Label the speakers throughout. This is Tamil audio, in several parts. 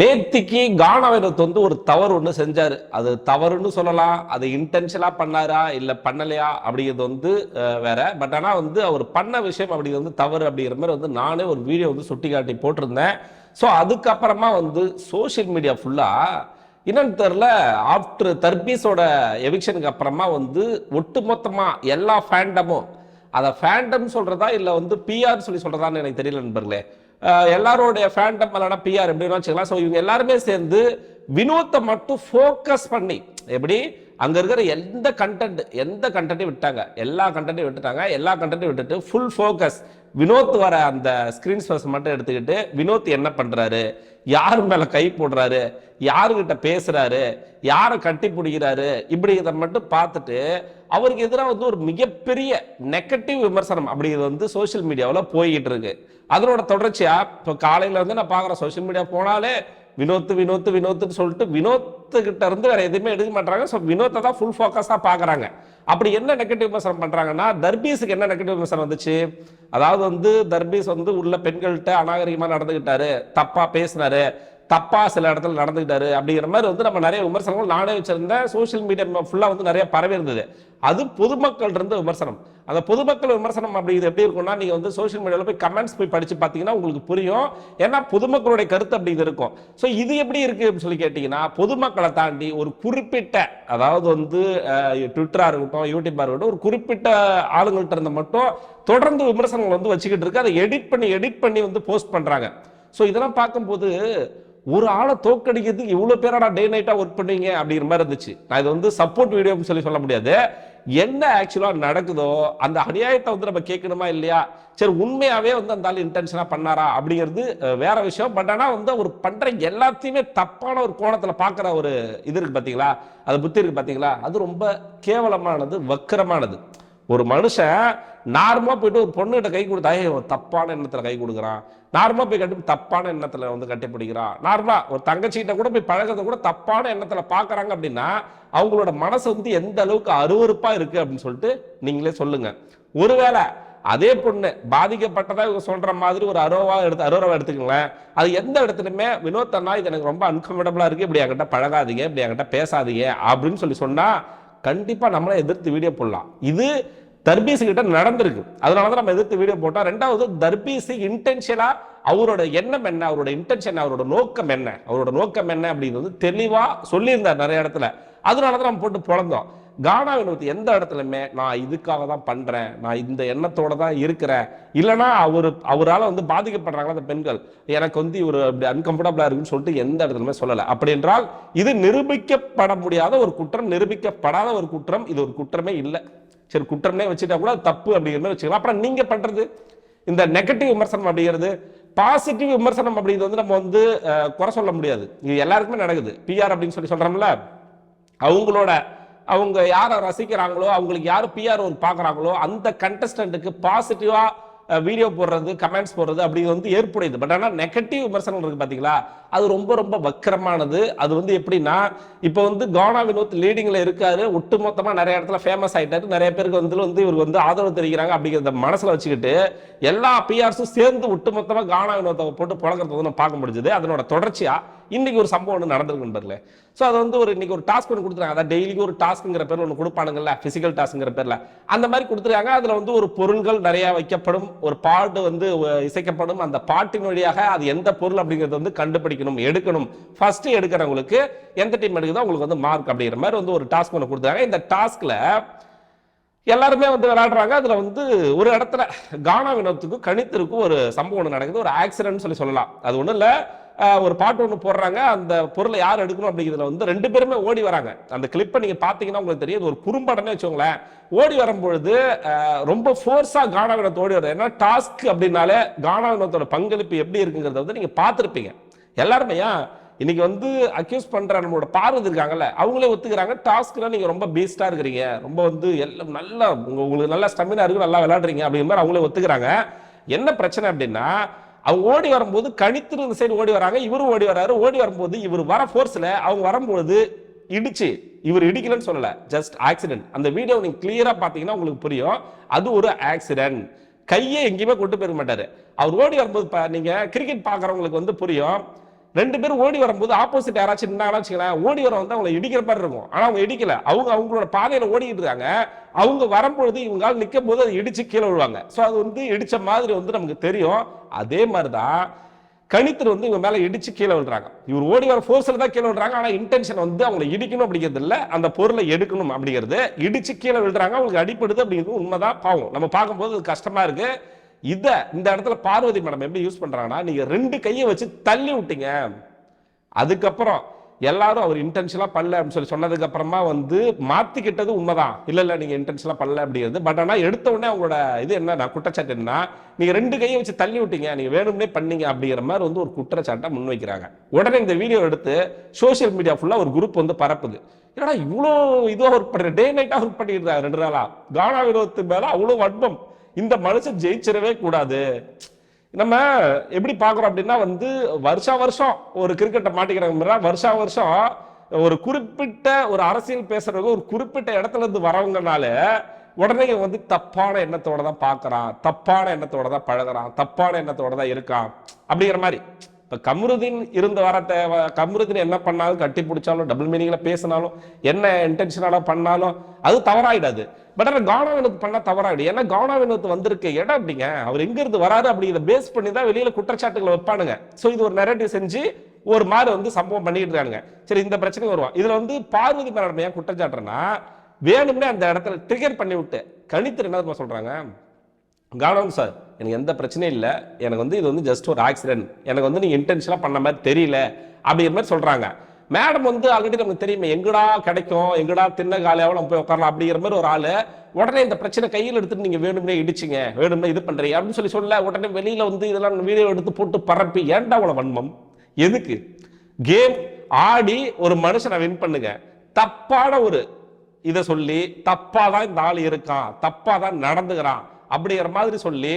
Speaker 1: நேத்திக்கு கானாவினத்து வந்து ஒரு தவறு ஒன்று செஞ்சார். அது தவறுன்னு சொல்லலாம். அது இன்டென்ஷனாக பண்ணாரா? இல்லை பண்ணலையா? அப்படிங்கிறது வந்து வேற. பட் ஆனால் வந்து அவர் பண்ண விஷயம் அப்படிங்கிறது வந்து தவறு அப்படிங்கிற மாதிரி வந்து நானே ஒரு வீடியோ வந்து சுட்டி காட்டி போட்டிருந்தேன். ஸோ அதுக்கப்புறமா வந்து சோஷியல் மீடியா ஃபுல்லாக என்னன்னு தெரில ஆஃப்டர் தர்பீஸோட எவிக்ஷனுக்கு அப்புறமா வந்து ஒட்டுமொத்தமா எல்லா ஃபேண்டமும் அதை ஃபேண்டம் சொல்கிறதா இல்லை வந்து பிஆர் சொல்லி சொல்கிறதான்னு எனக்கு தெரியல நண்பர்களே. எல்லாரோடைய ஃபேண்டம் இல்லைனா பிஆர் எப்படின்னு வச்சுக்கலாம் ஸோ இவங்க எல்லாருமே சேர்ந்து வினோத்தை மட்டும் ஃபோக்கஸ் பண்ணி எப்படி? அங்க இருக்கிற எந்த கண்டென்ட் எந்த கண்டென்ட்டையும் விட்டாங்க. எல்லா கண்டென்ட்டையும் விட்டுட்டாங்க. எல்லா கண்டென்ட்டையும் விட்டுட்டு ஃபுல் ஃபோக்கஸ் வினோத் வர அந்த ஸ்கிரீன் ஸ்பேஸ் மட்டும் எடுத்துக்கிட்டு வினோத் என்ன பண்றாரு? யார் மேல கை போடுறாரு? யாருக்கிட்ட பேசுறாரு? யாரை கட்டி பிடிக்கிறாரு? இப்படி இதை மட்டும் பார்த்துட்டு அவருக்கு எதிராக வந்து ஒரு மிகப்பெரிய நெகட்டிவ் விமர்சனம். அப்படிங்கிறது வந்து சோஷியல் மீடியாவில் போய்கிட்டு இருக்கு. அதனோட தொடர்ச்சியா இப்போ காலையில இருந்து நான் பார்க்குறேன் சோஷியல் மீடியா போனாலே வினோத் வினோத் வினோத்துன்னு சொல்லிட்டு வினோத்து கிட்ட இருந்து வேற எதுவுமே எடுக்க மாட்டாங்க ஸோ வினோத்தை தான் ஃபுல் ஃபோக்கஸாக பார்க்குறாங்க அப்படி என்ன நெகட்டிவ் விமர்சனம் பண்ணுறாங்கன்னா தர்பீஸுக்கு என்ன நெகட்டிவ் விமர்சனம் வந்துச்சு? அதாவது வந்து தர்பீஸ் வந்து உள்ள பெண்கள்கிட்ட அநாகரிகமாக நடந்துக்கிட்டாரு தப்பாக பேசினாரு. தப்பாக சில இடத்துல நடந்துக்கிட்டாரு அப்படிங்கிற மாதிரி வந்து நம்ம நிறைய விமர்சனங்கள் நானே வச்சிருந்தேன் சோஷியல் மீடியா ஃபுல்லாக வந்து நிறைய பரவி இருந்தது அது பொதுமக்கள் இருந்த விமர்சனம். அந்த பொதுமக்கள் விமர்சனம் அப்படிங்கிறது எப்படி இருக்கும்னா நீங்கள் வந்து சோஷியல் மீடியாவில் போய் கமெண்ட்ஸ் போய் படிச்சு பார்த்தீங்கன்னா உங்களுக்கு புரியும். ஏன்னா பொதுமக்களுடைய கருத்து அப்படிங்கிறது இருக்கும். ஸோ இது எப்படி இருக்குது அப்படின்னு சொல்லி கேட்டிங்கன்னா பொதுமக்களை தாண்டி ஒரு குறிப்பிட்ட அதாவது வந்து ட்விட்டராக இருக்கட்டும் யூடியூப்பாக இருக்கட்டும் ஒரு குறிப்பிட்ட ஆளுங்கள்ட்ட இருந்த மட்டும் தொடர்ந்து விமர்சனங்கள் வந்து வச்சுக்கிட்டு இருக்கு. அதை எடிட் பண்ணி எடிட் பண்ணி வந்து போஸ்ட் பண்ணுறாங்க ஸோ இதெல்லாம் பார்க்கும்போது ஒரு ஆளை தோக்கடிக்கிறதுக்கு இவ்வளோ பேராடா டே நைட்டாக ஒர்க் பண்ணீங்க அப்படிங்கிற மாதிரி இருந்துச்சு. நான் இது வந்து சப்போர்ட் வீடியோன்னு சொல்லி சொல்ல முடியாது. என்ன ஆக்சுவலாக நடக்குதோ அந்த அநியாயத்தை வந்து நம்ம கேட்கணுமா இல்லையா? சரி உண்மையாகவே வந்து அந்த ஆள் இன்டென்ஷனாக பண்ணாரா அப்படிங்கிறது வேற விஷயம். பட் ஆனால் வந்து அவர் பண்ணுற எல்லாத்தையுமே தப்பான ஒரு கோணத்தில் பார்க்குற ஒரு இது இருக்கு பார்த்தீங்களா அது புத்தி இருக்கு பார்த்தீங்களா அது ரொம்ப கேவலமானது வக்கரமானது. ஒரு மனுஷன் நார்மலாக போயிட்டு ஒரு பொண்ணுகிட்ட கை கொடுத்தா தப்பான எண்ணத்தில் கை கொடுக்குறான். நார்மலாக போய் கட்டி தப்பான எண்ணத்தில் வந்து கட்டிப்பிடிக்கிறான். நார்மலாக ஒரு தங்கச்சிகிட்ட கூட போய் பழகிறத கூட தப்பான எண்ணத்தில் பார்க்குறாங்க அப்படின்னா அவங்களோட மனசு வந்து எந்த அளவுக்கு அருவறுப்பாக இருக்குது அப்படின்னு சொல்லிட்டு நீங்களே சொல்லுங்கள் ஒருவேளை அதே பொண்ணு பாதிக்கப்பட்டதா இவங்க சொல்ற மாதிரி ஒரு அரோவா எடுத்து அரோராவா எடுத்துக்கங்களேன். அது எந்த இடத்துலையுமே வினோத் அண்ணா இது எனக்கு ரொம்ப அன்கம்ஃபர்டபுளா இருக்கு. இப்படி என்கிட்ட பழகாதீங்க. இப்படி என்கிட்ட பேசாதீங்க. அப்படின்னு சொல்லி சொன்னா கண்டிப்பா நம்மளை எதிர்த்து வீடியோ போடலாம். இது தர்பீசு கிட்ட நடந்திருக்கு. அதனால தான் நம்ம எதிர்த்து வீடியோ போட்டோம். ரெண்டாவது தர்பீசு இன்டென்ஷனா அவரோட எண்ணம் என்ன? அவரோட இன்டென்ஷன் அவரோட நோக்கம் என்ன? அவரோட நோக்கம் என்ன அப்படிங்கிறது தெளிவா சொல்லியிருந்தார் நிறைய இடத்துல. அதனால தான் நம்ம போட்டு பிறந்தோம் கானா வினோத் எந்த இடத்துலையுமே நான் இதுக்காக தான் பண்றேன். நான் இந்த எண்ணத்தோட தான் இருக்கிறேன். இல்லைன்னா அவர் அவரால் வந்து பாதிக்கப்படுறாங்களா அந்த பெண்கள்? எனக்கு வந்து இவர் அப்படி அன்கம்ஃபர்டபுளாக இருக்குன்னு சொல்லிட்டு எந்த இடத்துலையுமே சொல்லலை. அப்படி என்றால் இது நிரூபிக்கப்பட முடியாத ஒரு குற்றம் நிரூபிக்கப்படாத ஒரு குற்றம் இது ஒரு குற்றமே இல்லை. சரி குற்றம்னே வச்சுட்டா கூட தப்பு அப்படிங்கிற மாதிரி வச்சுக்கலாம். அப்புறம் நீங்கள் பண்ணுறது இந்த நெகட்டிவ் விமர்சனம் அப்படிங்கிறது பாசிட்டிவ் விமர்சனம் அப்படிங்கிறது வந்து நம்ம வந்து குறை சொல்ல முடியாது. இது எல்லாருக்குமே நடக்குது. பிஆர் அப்படின்னு சொல்லி சொல்கிறோம்ல அவங்களோட அவங்க யாரை ரசிக்கிறாங்களோ அவங்களுக்கு யார் பிஆர் ஒரு பார்க்குறாங்களோ அந்த கண்டஸ்டண்ட்டுக்கு பாசிட்டிவாக வீடியோ போடுறது கமெண்ட்ஸ் போடுறது அப்படி வந்து ஏற்புடையது. பட் ஆனால் நெகட்டிவ் விமர்சனம் இருக்குது பார்த்தீங்களா அது ரொம்ப ரொம்ப வக்கரமானது. அது வந்து எப்படின்னா இப்போ வந்து கானா வினோத் லீடிங்கில் இருக்காரு. ஒட்டுமொத்தமாக நிறைய இடத்துல ஃபேமஸ் ஆகிட்டாரு நிறைய பேருக்கு வந்து வந்து இவருக்கு வந்து ஆதரவு தெரிவிக்கிறாங்க அப்படிங்கிறத மனசில் வச்சுக்கிட்டு எல்லா பிஆர்ஸும் சேர்ந்து ஒட்டுமொத்தமாக கானா வினோத்தை போட்டு புழங்குறது வந்து நம்ம பார்க்க முடிஞ்சது. அதனோட தொடர்ச்சியாக இன்னைக்கு ஒரு சம்பவம் ஒன்று நடந்திருக்கு நண்பர்களே. ஸோ அது வந்து ஒரு இன்னைக்கு ஒரு டாஸ்க் ஒன்று கொடுத்துருக்காங்க. அதான் டெய்லிக்கு ஒரு டாஸ்க்குங்கிற பேர் ஒன்று கொடுப்பானுங்கல்ல ஃபிசிக்கல் டாஸ்க்குங்கிற பேரில். அந்த மாதிரி கொடுத்துருக்காங்க. அதில் வந்து ஒரு பொருள்கள் நிறையா வைக்கப்படும். ஒரு பாட்டு வந்து இசைக்கப்படும். அந்த பாட்டின் வழியாக அது எந்த பொருள் அப்படிங்கிறது வந்து கண்டுபிடிக்கணும் எடுக்கணும். ஃபர்ஸ்ட் எடுக்கிறவங்களுக்கு எந்த டீம் எடுக்குதோ உங்களுக்கு வந்து மார்க் அப்படிங்கிற மாதிரி வந்து ஒரு டாஸ்க் ஒன்று கொடுத்தாங்க இந்த டாஸ்கில் எல்லாருமே வந்து விளையாடுறாங்க. அதில் வந்து ஒரு இடத்துல கானா வினோத்துக்கும் கணித்திற்கும் ஒரு சம்பவம் ஒன்று நடக்குது. ஒரு ஆக்சிடென்ட் சொல்லி சொல்லலாம். அது ஒன்றும் இல்லை. ஒரு பாட்டு ஒன்று போடுறாங்க. அந்த பொருளை யார் எடுக்கணும் அப்படிங்கிறதுல வந்து ரெண்டு பேருமே ஓடி வராங்க. அந்த கிளிப்பை நீங்கள் பார்த்தீங்கன்னா உங்களுக்கு தெரியும். ஒரு குறும்படனே வச்சுக்கோங்களேன். ஓடி வரும்பொழுது ரொம்ப ஃபோர்ஸாக கானா ஓடி வருது ஏன்னா டாஸ்க் அப்படின்னாலே கானா பங்களிப்பு எப்படி இருக்குங்கிறத வந்து நீங்கள் பார்த்துருப்பீங்க. எல்லாருமே இன்னைக்கு வந்து அக்யூஸ் பண்ற நம்மளோட பார்வதி இருக்காங்கல்ல அவங்களே ஒத்துக்கிறாங்க. டாஸ்க்ல நீங்க ரொம்ப பீஸ்டா இருக்கிறீங்க. ரொம்ப வந்து எல்லாம் நல்லா உங்களுக்கு நல்லா ஸ்டமினா இருக்கு நல்லா விளையாடுறீங்க அப்படிங்கிற மாதிரி அவங்களே ஒத்துக்கிறாங்க. என்ன பிரச்சனை அப்படின்னா அவங்க ஓடி வரும்போது கணித்து இந்த சைடு ஓடி வராங்க இவரும் ஓடி வராரு. ஓடி வரும்போது இவர் வர ஃபோர்ஸில் அவங்க வரும்போது இடிச்சு இவர் இடிக்கலன்னு சொல்லலை ஜஸ்ட் ஆக்சிடென்ட் அந்த வீடியோ நீங்கள் கிளியராக பார்த்தீங்கன்னா உங்களுக்கு புரியும். அது ஒரு ஆக்சிடென்ட் கையை எங்கேயுமே கொண்டு போயிருக்க மாட்டார். அவர் ஓடி வரும்போது நீங்கள் கிரிக்கெட் பார்க்குறவங்களுக்கு வந்து புரியும். ரெண்டு பேரும் ஓடி வரும்போது ஆப்போசிட் யாராச்சும் இருந்தாங்கன்னா வச்சுங்களேன் ஓடி வர வந்து அவங்களை இடிக்கிற மாதிரி இருக்கும். ஆனா அவங்க இடிக்கல. அவங்க அவங்களோட பாதையில ஓடிட்டு இருக்காங்க. அவங்க வரும்பொழுது இவங்களால் நிற்கும் போது அதை இடிச்சு கீழே விழுவாங்க. ஸோ அது வந்து இடிச்ச மாதிரி வந்து நமக்கு தெரியும். அதே மாதிரிதான் கணித்தர் வந்து இவங்க மேலே இடிச்சு கீழே விழுறாங்க. இவர் ஓடி வர ஃபோர்ஸில் தான் கீழே விழுறாங்க. ஆனால் இன்டென்ஷன் வந்து அவங்களை இடிக்கணும் அப்படிங்கிறது இல்லை. அந்த பொருளை எடுக்கணும் அப்படிங்கிறது. இடிச்சு கீழே விழுறாங்க. அவங்களுக்கு அடிப்படுது அப்படிங்கிறது உண்மைதான் பாவம். நம்ம பார்க்கும்போது அது கஷ்டமா இருக்குது இதை இந்த இடத்துல பார்வதி மேடம் எப்படி யூஸ் பண்ணுறாங்கன்னா நீங்கள் ரெண்டு கையை வச்சு தள்ளி விட்டீங்க. அதுக்கப்புறம் எல்லாரும் அவர் இன்டென்ஷனாக பண்ணல அப்படின்னு சொல்லி சொன்னதுக்கு அப்புறமா வந்து மாற்றிக்கிட்டது உண்மைதான். இல்லை இல்லை நீங்கள் இன்டென்ஷனாக பண்ணல அப்படிங்கிறது. பட் ஆனால் எடுத்த உடனே அவங்களோட இது என்ன குற்றச்சாட்டு என்ன நீங்கள் ரெண்டு கையை வச்சு தள்ளி விட்டீங்க. நீங்கள் வேணும்னே பண்ணீங்க அப்படிங்கிற மாதிரி வந்து ஒரு குற்றச்சாட்டை முன்வைக்கிறாங்க. உடனே இந்த வீடியோ எடுத்து சோஷியல் மீடியா ஃபுல்லாக ஒரு குரூப் வந்து பரப்புது. என்னடா இவ்வளோ இதுவாக ஒர்க் பண்ணுறேன் டே நைட்டாக ஒர்க் பண்ணிட்டு ரெண்டு நாளாக கானா வினோத்து மேலே அவ்வளோ வன்மம் இந்த மனுஷன் ஜெயிச்சிடவே கூடாது. நம்ம எப்படி பார்க்குறோம் அப்படின்னா வந்து வருஷா வருஷம் ஒரு கிரிக்கெட்டை மாட்டிக்கிறாங்க வருஷா வருஷம் ஒரு குறிப்பிட்ட ஒரு அரசியல் பேசுறவங்க ஒரு குறிப்பிட்ட இடத்துல இருந்து வரவங்கனால உடனே வந்து தப்பான எண்ணத்தோட தான் பார்க்கறான். தப்பான எண்ணத்தோட தான் பழகுறான். தப்பான எண்ணத்தோட தான் இருக்கான். அப்படிங்கிற மாதிரி. இப்ப கம்ருதீன் இருந்த வரத்தை தேவை கம்ருதீன் என்ன பண்ணாலும் கட்டி பிடிச்சாலும் டபுள் மீனிங்ல பேசினாலும் என்ன இன்டென்ஷனால பண்ணாலும் அது தவறாயிடாது. பட் ஆனால் கானா வினோத் பண்ணா தவறாயிடும். ஏன்னா கானா வினோத் வந்திருக்க இடம் அப்படிங்க. அவர் எங்க இருந்து வராரு அப்படிங்கிறத பேஸ் பண்ணி தான் வெளியில் குற்றச்சாட்டுகளை வைப்பானுங்க. ஸோ இது ஒரு நெரட்டிவ் செஞ்சு ஒரு மாதிரி வந்து சம்பவம் பண்ணிட்டு இருக்கானுங்க. சரி இந்த பிரச்சனை வருவான் இதில் வந்து பார்வதி மேடம் ஏன் குற்றச்சாட்டுறேன்னா வேணும்னே அந்த இடத்துல ட்ரிகர் பண்ணி விட்டு கணித்து என்ன சொல்கிறாங்க கவனம் சார் எனக்கு எந்த பிரச்சனையும் இல்லை. எனக்கு வந்து இது வந்து ஜஸ்ட் ஒரு ஆக்சிடென்ட் எனக்கு வந்து நீ இன்டென்ஷனாக பண்ண மாதிரி தெரியல அப்படிங்கிற மாதிரி சொல்கிறாங்க மேடம் வந்து ஆல்ரெடி நமக்கு தெரியுமே எங்கடா கிடைக்கும் எங்கடா தின்ன காலையாவும் நம்ம போய் உட்காரலாம் அப்படிங்கிற மாதிரி ஒரு ஆள் உடனே இந்த பிரச்சனை கையில் எடுத்துட்டு நீங்கள் வேணும்னே இடிச்சிங்க வேணும்னே இது பண்ணுறீங்க அப்படின்னு சொல்லி சொல்ல உடனே வெளியில் வந்து இதெல்லாம் வீடியோ எடுத்து போட்டு பரப்பி ஏன்டா அவ்வளவு வன்மம்? எதுக்கு? கேம் ஆடி ஒரு மனுஷனை வின் பண்ணுங்க. தப்பான ஒரு இதை சொல்லி தப்பாக தான் இந்த ஆள் இருக்கான் தப்பாக தான் நடந்துக்கிறான். அப்படிங்கிற மாதிரி சொல்லி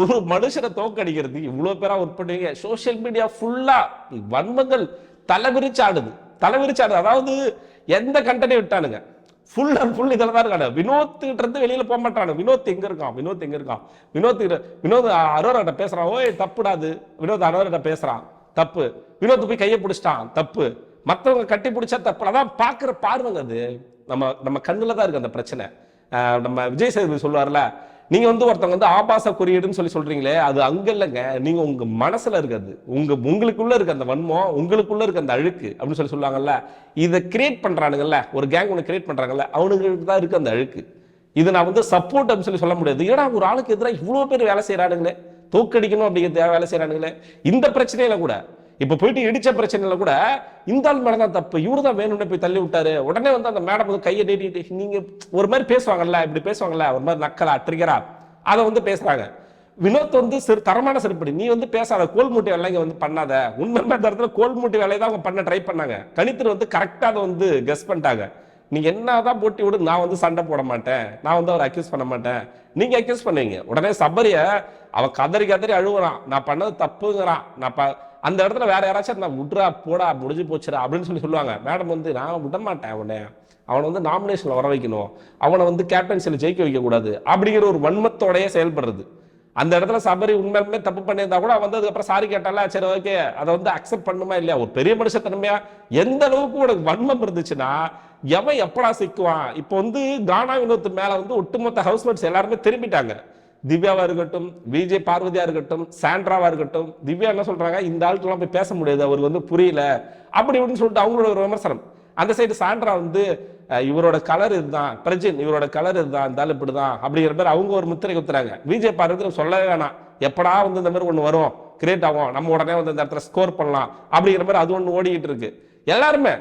Speaker 1: ஒரு மனுஷனை தோக்கடிக்கிறது இவ்வளோ பேராக ஒர்க் பண்ணுவீங்க. சோஷியல் மீடியா ஃபுல்லாக வன்மங்கள் தலைவிரிச்சாடுது. தலைவிரிச்சாடுது. அதாவது எந்த கண்டனையும் விட்டானுங்க ஃபுல் அண்ட் ஃபுல் இதில் தான் இருக்காங்க. வினோத்துக்கிட்டருந்து வெளியில் போக மாட்டானு வினோத் எங்கே இருக்கான்? வினோத் எங்கே இருக்கான்? வினோத் வினோத் அரோராட்ட பேசுறான். ஓய் தப்புடாது. வினோத் அரோராட்ட பேசுகிறான் தப்பு. வினோத் போய் கையை பிடிச்சிட்டான். தப்பு. மற்றவங்க கட்டி பிடிச்சா தப்பு. அதான் பார்க்குற பார்வைங்க அது. நம்ம நம்ம கண்ணில் தான் இருக்குது அந்த பிரச்சனை. நம்ம விஜய் சேதுபதி சொல்லுவார்ல நீங்க வந்து ஒருத்தவங்க வந்து ஆபாச குறியீடுன்னு சொல்லி சொல்றீங்களே அது அங்க இல்லைங்க. நீங்க உங்க மனசுல இருக்கிறது. உங்க உங்களுக்குள்ள இருக்க அந்த வன்மம் உங்களுக்குள்ள இருக்க அந்த அழுக்கு அப்படின்னு சொல்லி சொல்லுவாங்கல்ல இதை கிரியேட் பண்றானுங்கல்ல ஒரு கேங் ஒன்று கிரியேட் பண்றாங்கல்ல அவனுங்களுக்கு தான் இருக்கு அந்த அழுக்கு. இது நான் வந்து சப்போர்ட் அப்படின்னு சொல்லி சொல்ல முடியாது. ஏன்னா ஒரு ஆளுக்கு எதிராக இவ்வளோ பேர் வேலை செய்யறானுங்களே தோக்கடிக்கணும் அப்படிங்கிறது வேலை செய்யறானுங்களே இந்த பிரச்சனையில கூட இப்போ போயிட்டு இடிச்ச பிரச்சனையில கூட இந்த ஆள் மேடம் தான் தப்பு. இவரு தான் வேணும்னு போய் தள்ளி விட்டாரு. உடனே வந்து அந்த மேடம் வந்து கையை நீட்டிட்டு நீங்க ஒரு மாதிரி பேசுவாங்கல்ல இப்படி பேசுவாங்கல்ல ஒரு மாதிரி நக்கலா ட்ரிகரா அதை வந்து பேசுறாங்க. வினோத் வந்து சிறு தரமான செருப்படி நீ வந்து பேசாத கோல் மூட்டை வேலைங்க வந்து பண்ணாத. உண்மை அந்த இடத்துல கோல் மூட்டை வேலையை தான் அவங்க பண்ண ட்ரை பண்ணாங்க. கணித்தர் வந்து கரெக்டாக அதை வந்து கெஸ் பண்ணிட்டாங்க. நீ என்ன தான் போட்டி விடு நான் வந்து சண்டை போட மாட்டேன். நான் வந்து அவரை அக்யூஸ் பண்ண மாட்டேன். நீங்கள் அக்யூஸ் பண்ணுவீங்க. உடனே சபரிய அவன் கதறி கதறி அழுகுறான் நான் பண்ணது தப்புங்கிறான். நான் ப- அந்த இடத்துல வேற யாராச்சும் நான் விட்றா போடா முடிஞ்சு போச்சுடா அப்படின்னு சொல்லி சொல்லுவாங்க. மேடம் வந்து நான் விட மாட்டேன் அவனை. அவனை வந்து நாமினேஷன்ல வர வைக்கணும். அவனை வந்து கேப்டன்சியில் ஜெயிக்க வைக்கக்கூடாது. அப்படிங்கிற ஒரு வன்மத்தோடைய செயல்படுறது. அந்த இடத்துல சபரி உண்மையுமே தப்பு பண்ணியிருந்தா கூட வந்து அதுக்கப்புறம் சாரி கேட்டால சரி ஓகே அதை வந்து அக்செப்ட் பண்ணுமா இல்லையா? ஒரு பெரிய மனுஷத்தன்மையா எந்த அளவுக்கு உனக்கு வன்மம் இருந்துச்சுன்னா எவன் எப்படா சிக்குவான்? இப்போ வந்து கானா வினோத்து மேல வந்து ஒட்டுமொத்த ஹவுஸ்மேட்ஸ் எல்லாருமே திரும்பிட்டாங்க. திவ்யாவா இருக்கட்டும் விஜய் பார்வதியா இருக்கட்டும் சாண்ட்ராவா இருக்கட்டும் திவ்யா என்ன சொல்றாங்க? இந்த ஆளுக்கெல்லாம் போய் பேச முடியாது அவருக்கு வந்து புரியல. அப்படி இப்படின்னு சொல்லிட்டு அவங்களோட ஒரு விமர்சனம். அந்த சைடு சாண்ட்ரா வந்து இவரோட கலர் இதுதான் பிரஜின் இவரோட கலர் இதுதான் இந்த ஆள் இப்படிதான் அப்படிங்கிற மாதிரி அவங்க ஒரு முத்திரை குத்துறாங்க. விஜய் பார்வதி சொல்லவே வேணாம். எப்படா வந்து இந்த மாதிரி ஒன்று வரும்? கிரியேட் ஆகும். நம்ம உடனே வந்து இந்த இடத்துல ஸ்கோர் பண்ணலாம் அப்படிங்கிற மாதிரி அது ஒன்று ஓடிக்கிட்டு இருக்கு. எல்லாருமே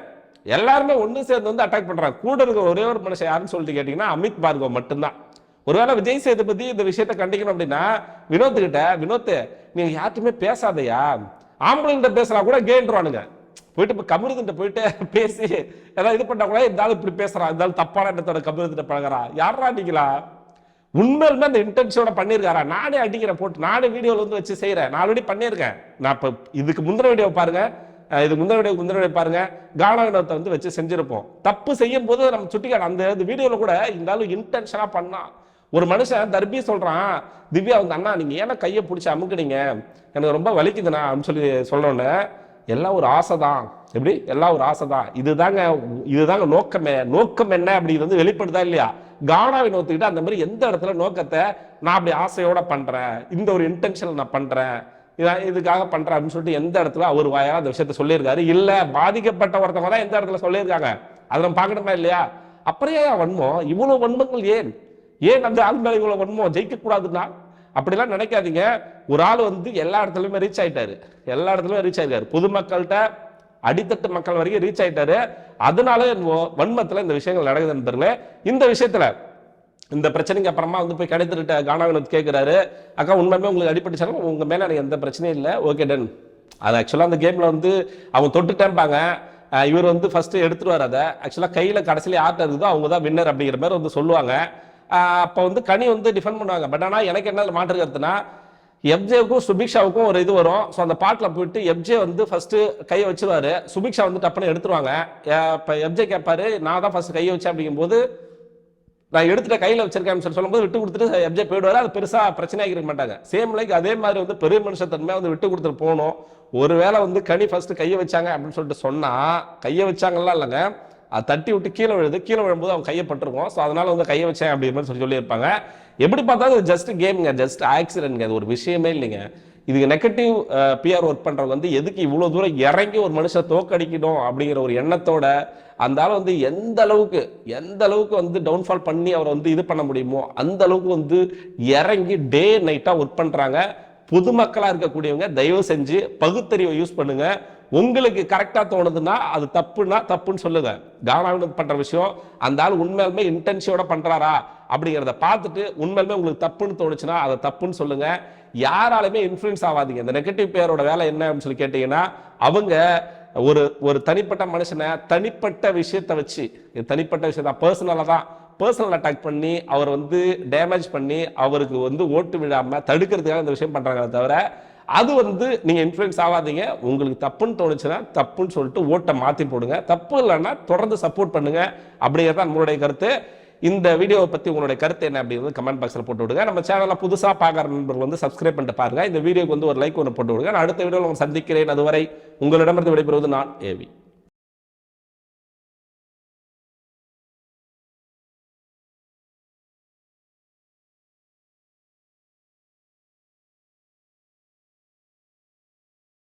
Speaker 1: எல்லாருமே ஒன்று சேர்ந்து வந்து அட்டாக் பண்றாங்க. கூட இருக்க ஒரே ஒரு மனுஷன் யாருன்னு சொல்லிட்டு கேட்டீங்கன்னா அமித் பார்கவ் மட்டும்தான். ஒருவேளை விஜய் சேதுபதி இந்த விஷயத்த கண்டிக்கணும் அப்படின்னா வினோத் கிட்ட வினோத் நீங்க யார்ட்டுமே பேசாதயா? ஆம்பளைங்கிட்ட பேசினா கூட கேன்றானுங்க போயிட்டு இப்ப கமருதுட்ட போயிட்டு பேசி ஏதாவது இது பண்ணா கூட இருந்தாலும் இப்படி பேசுறான் இருந்தாலும் தப்பான இடத்தோட கமருதுட்ட பழகுறா. யாரா நீங்களா? உண்மையிலுமே அந்த இன்டென்ஷனோட பண்ணியிருக்காரா நானே அடிக்கிறேன் போட்டு நானே வீடியோல வந்து வச்சு செய்யறேன் நான் ஆல்ரெடி பண்ணியிருக்கேன் நான் இப்ப இதுக்கு முந்தின வீடியோ பாருங்க. இது முந்திர முந்தின வீடியோ முந்தின வீடியோ பாருங்க. கானா வினோத்தை வந்து வச்சு செஞ்சிருப்போம். தப்பு செய்யும் போது நம்ம சுட்டிக்காடு அந்த இந்த வீடியோல கூட இருந்தாலும் இன்டென்ஷனாக இன்டென்ஷனா பண்ணான் ஒரு மனுஷன் தர்பி சொல்றான் திவ்யா வந்து அண்ணா நீங்க ஏன்னா கையை பிடிச்சி அமுக்குனீங்க எனக்கு ரொம்ப வலிக்குதுண்ணா அப்படின்னு சொல்லி சொன்னோன்னே எல்லாம் ஒரு ஆசை தான் எப்படி? எல்லாம் ஒரு ஆசை தான் இதுதாங்க இதுதாங்க நோக்கமே. நோக்கம் என்ன? அப்படிங்கிறது வந்து வெளிப்படுதா இல்லையா? கானாவை நோத்துக்கிட்டு அந்த மாதிரி எந்த இடத்துல நோக்கத்தை நான் அப்படி ஆசையோட பண்றேன் இந்த ஒரு இன்டென்ஷன் நான் பண்றேன் இதான் இதுக்காக பண்றேன் அப்படின்னு சொல்லிட்டு எந்த இடத்துல அவர் வாயால் அந்த விஷயத்த சொல்லியிருக்காரு? இல்ல பாதிக்கப்பட்ட ஒருத்தவங்க தான் எந்த இடத்துல சொல்லியிருக்காங்க? அதை நம்ம பார்க்கணுமா இல்லையா? அப்புறம் ஏன் வன்மம்? இவ்வளவு வன்மங்கள் ஏன்? ஏன் அந்த ஆள் மேலே இவ்வளோ வன்மம் ஜெயிக்கக்கூடாதுன்னா? அப்படிலாம் நினைக்காதீங்க. ஒரு ஆள் வந்து எல்லா இடத்துலையுமே ரீச் ஆகிட்டாரு எல்லா இடத்துலையும் ரீச் ஆகிருக்காரு பொதுமக்கள்கிட்ட அடித்தட்டு மக்கள் வரைக்கும் ரீச் ஆகிட்டாரு அதனால வன்மத்தில் இந்த விஷயங்கள் நடக்குது நண்பர்களே இந்த விஷயத்தில் இந்த பிரச்சனைக்கு அப்புறமா வந்து போய் கிடைத்துக்கிட்ட கானா வினோத் கேட்குறாரு அக்கா உண்மையுமே உங்களுக்கு அடிப்பட்டுச்சாலும் உங்கள் மேலே எனக்கு எந்த பிரச்சனையும் இல்லை. ஓகே டன் அது ஆக்சுவலாக அந்த கேமில் வந்து அவங்க தொட்டுட்டேன்பாங்க. இவர் வந்து ஃபஸ்ட்டு எடுத்துருவார் அதை. ஆக்சுவலாக கையில் கடைசியில் யார்கிட்ட இருக்குதோ அவங்க தான் வின்னர் அப்படிங்கிற மாதிரி வந்து சொல்லுவாங்க. அப்போ வந்து கனி வந்து டிஃபெண்ட் பண்ணுவாங்க. பட் ஆனால் எனக்கு என்ன மாற்று கருத்துனா எப்ஜேவுக்கும் சுபிக்ஷாவுக்கும் ஒரு இது வரும். ஸோ அந்த பாட்டில் போயிட்டு எப்ஜே வந்து ஃபஸ்ட்டு கையை வச்சுருவாரு. சுபிக்ஷா வந்து டப்புன்னு எடுத்துருவாங்க. இப்போ எப்ஜே கேட்பாரு நான் தான் ஃபர்ஸ்ட் கையை வச்சேன் அப்படிங்கும்போது நான் எடுத்துட்ட கையில் வச்சிருக்கேன் சொல்லி சொல்லும்போது விட்டு கொடுத்துட்டு எப்ஜே போயிடுவாரு. அது பெருசாக பிரச்சனையாக இருக்க மாட்டாங்க. சேம் லைக் அதே மாதிரி வந்து பெரிய மனுஷத்தன்மையாக வந்து விட்டு கொடுத்துட்டு போகணும். ஒருவேளை வந்து கனி ஃபஸ்ட்டு கையை வச்சாங்க அப்படின்னு சொல்லிட்டு சொன்னால் கையை வச்சாங்கலாம் இல்லைங்க. அது தட்டி விட்டு கீழே விழுது. கீழே விழும்போது அவங்க கையை பட்டிருக்கும். ஸோ அதனால வந்து கையை வச்சேன் அப்படிங்கிற மாதிரி சொல்லி சொல்லியிருப்பாங்க. எப்படி பார்த்தாலும் ஜஸ்ட் கேம்ங்க ஜஸ்ட் ஆக்சிடென்ட்ங்க அது ஒரு விஷயமே இல்லைங்க. இதுக்கு நெகட்டிவ் பிஆர் ஒர்க் பண்ணுறது வந்து எதுக்கு இவ்வளோ தூரம் இறங்கி ஒரு மனுஷன் தோக்கடிக்கணும் அப்படிங்கிற ஒரு எண்ணத்தோட அந்த ஆள் வந்து எந்த அளவுக்கு எந்த அளவுக்கு வந்து டவுன்ஃபால் பண்ணி அவரை வந்து இது பண்ண முடியுமோ அந்த அளவுக்கு வந்து இறங்கி டே நைட்டாக ஒர்க் பண்ணுறாங்க பொதுமக்களாக இருக்கக்கூடியவங்க தயவு செஞ்சு பகுத்தறிவை யூஸ் பண்ணுங்கள் உங்களுக்கு கரெக்டாக தோணுதுன்னா அது தப்புன்னா தப்புன்னு சொல்லுங்க. கவனம் பண்ற விஷயம் அந்த ஆள் உண்மையுமே இன்டென்ஷனோட பண்றாரா அப்படிங்கிறத பார்த்துட்டு உண்மையுமே உங்களுக்கு தப்புன்னு தோணுச்சுன்னா அதை தப்புன்னு சொல்லுங்க. யாராலுமே இன்ஃப்ளூயன்ஸ் ஆகாதீங்க. இந்த நெகட்டிவ் பேரோட வேலை என்ன அப்படின்னு சொல்லி கேட்டீங்கன்னா அவங்க ஒரு ஒரு தனிப்பட்ட மனுஷனை தனிப்பட்ட விஷயத்தை வச்சு தனிப்பட்ட விஷயம் தான் பர்சனலாக தான். பர்சனல் அட்டாக் பண்ணி அவர் வந்து டேமேஜ் பண்ணி அவருக்கு வந்து ஓட்டு விழாமல் தடுக்கிறதுக்காக இந்த விஷயம் பண்ணுறாங்களே தவிர அது வந்து நீங்கள் இன்ஃப்ளூயன்ஸ் ஆகாதீங்க. உங்களுக்கு தப்புன்னு தோணுச்சுன்னா தப்புன்னு சொல்லிட்டு ஓட்டை மாற்றி போடுங்க. தப்பு இல்லைன்னா தொடர்ந்து சப்போர்ட் பண்ணுங்க அப்படிங்கிறது தான் நம்மளுடைய கருத்து. இந்த வீடியோவை பற்றி உங்களுடைய கருத்து என்ன அப்படிங்கிறது கமெண்ட் பாக்ஸில் போட்டு விடுங்க. நம்ம சேனலில் புதுசாக பார்க்குற நண்பர்கள் வந்து சப்ஸ்கிரைப் பண்ணிட்டு பாருங்கள் இந்த வீடியோக்கு வந்து ஒரு லைக் ஒன்று போட்டு விடுங்க. நான் அடுத்த வீடியோவில் உங்களை சந்திக்கிறேன். அதுவரை உங்களிடமிருந்து விடைபெறுவது நான் ஏவி